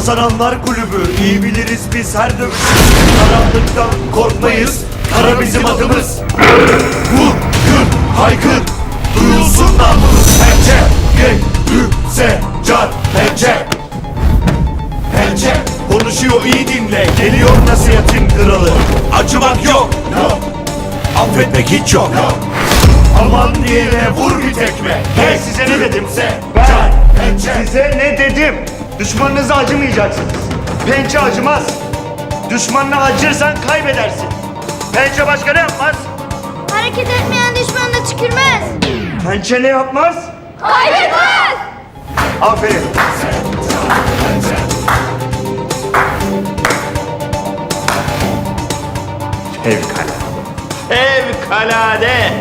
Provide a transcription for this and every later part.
Kazananlar kulübü iyi biliriz biz her dövüşü Karanlıktan korkmayız Kara bizim adımız. Vur, kır, haykır Duyulsun namımız Pençe, gel, yükse, car, pençe. Pençe Konuşuyor iyi dinle. Geliyor nasihatin kralı. Acımak yok Yok Affetmek hiç yok Yok Aman diyene vur bir tekme. Ben size ne dedimse Can, pençe. Size ne dedim? Düşmanınıza acımayacaksınız. Pençe acımaz. Düşmanına acırsan kaybedersin. Pençe başka ne yapmaz? Hareket etmeyen düşmanına tükürmez. Pençe ne yapmaz? Kaybetmez. Aferin. Fevkalade. Fevkalade.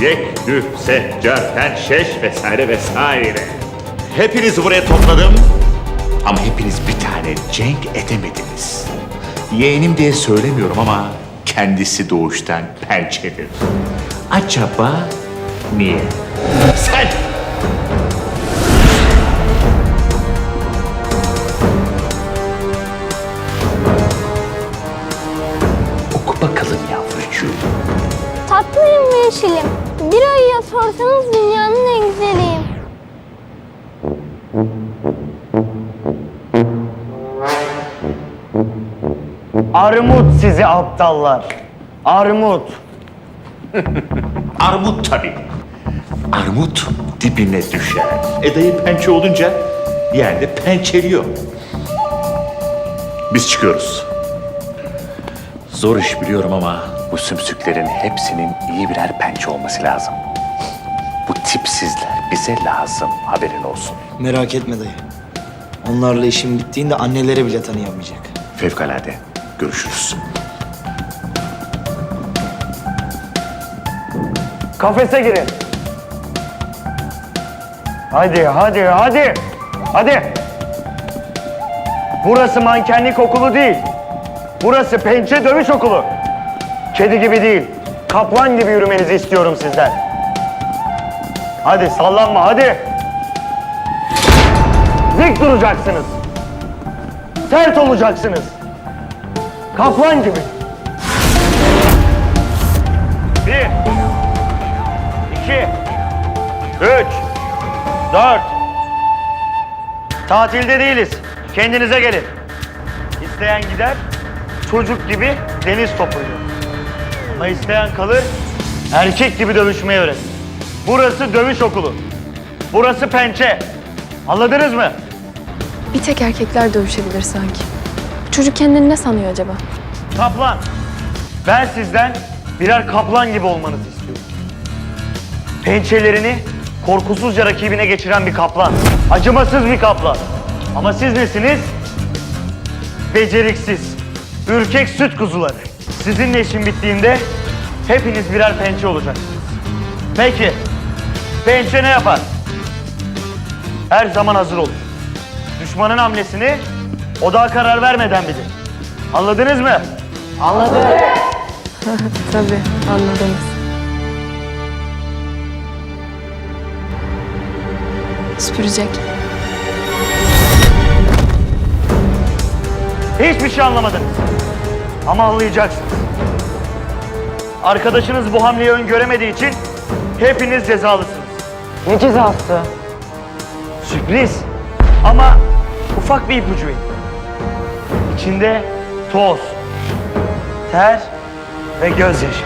Yek, dü, se, car, pen, şeş vesaire vesaire. Hepinizi buraya topladım. Ama hepiniz bir tane cenk edemediniz. Yeğenim diye söylemiyorum ama kendisi doğuştan pençedir. Acaba niye? Sen! Oku bakalım yavrucuğum. Tatlıyım ve yeşilim. Bir ayıya sorsanız dünyanın en güzeliyim. Armut sizi aptallar. Armut. Armut tabii. Armut dibine düşer. E dayı pençe olunca yerde pençeliyor. Biz çıkıyoruz. Zor iş biliyorum ama bu sümsüklerin hepsinin iyi birer pençe olması lazım. Bu tipsizler bize lazım haberin olsun. Merak etme dayı. Onlarla işim bittiğinde annelere bile tanıyamayacak. Fevkalade. Görüşürüz. Kafese girin. Hadi, hadi, hadi. Hadi. Burası mankenlik okulu değil. Burası pençe dövüş okulu. Kedi gibi değil, kaplan gibi yürümenizi istiyorum sizden. Hadi sallanma, hadi. Dik duracaksınız. Sert olacaksınız. Kaplan gibi. Bir, iki, üç, dört. Tatilde değiliz. Kendinize gelin. İsteyen gider, çocuk gibi deniz topuyla. Ama isteyen kalır, erkek gibi dövüşmeyi öğrenir. Burası dövüş okulu. Burası pençe. Anladınız mı? Bir tek erkekler dövüşebilir sanki. Bu çocuk kendini ne sanıyor acaba? Kaplan. Ben sizden birer kaplan gibi olmanızı istiyorum. Pençelerini korkusuzca rakibine geçiren bir kaplan. Acımasız bir kaplan. Ama siz nesiniz? Beceriksiz. Ürkek süt kuzuları. Sizinle işim bittiğinde hepiniz birer pençe olacaksınız. Peki. Pençe ne yapar? Her zaman hazır olur. Düşmanın hamlesini o daha karar vermeden bilir. Anladınız mı? Tabii anladınız. Süpürecek. Hiçbir şey anlamadınız. Ama anlayacaksınız. Arkadaşınız bu hamleyi öngöremediği için hepiniz cezalısınız. Ne cezası? Sürpriz. Ama ufak bir ipucu verin. İçinde toz, ter ve gözyaşı.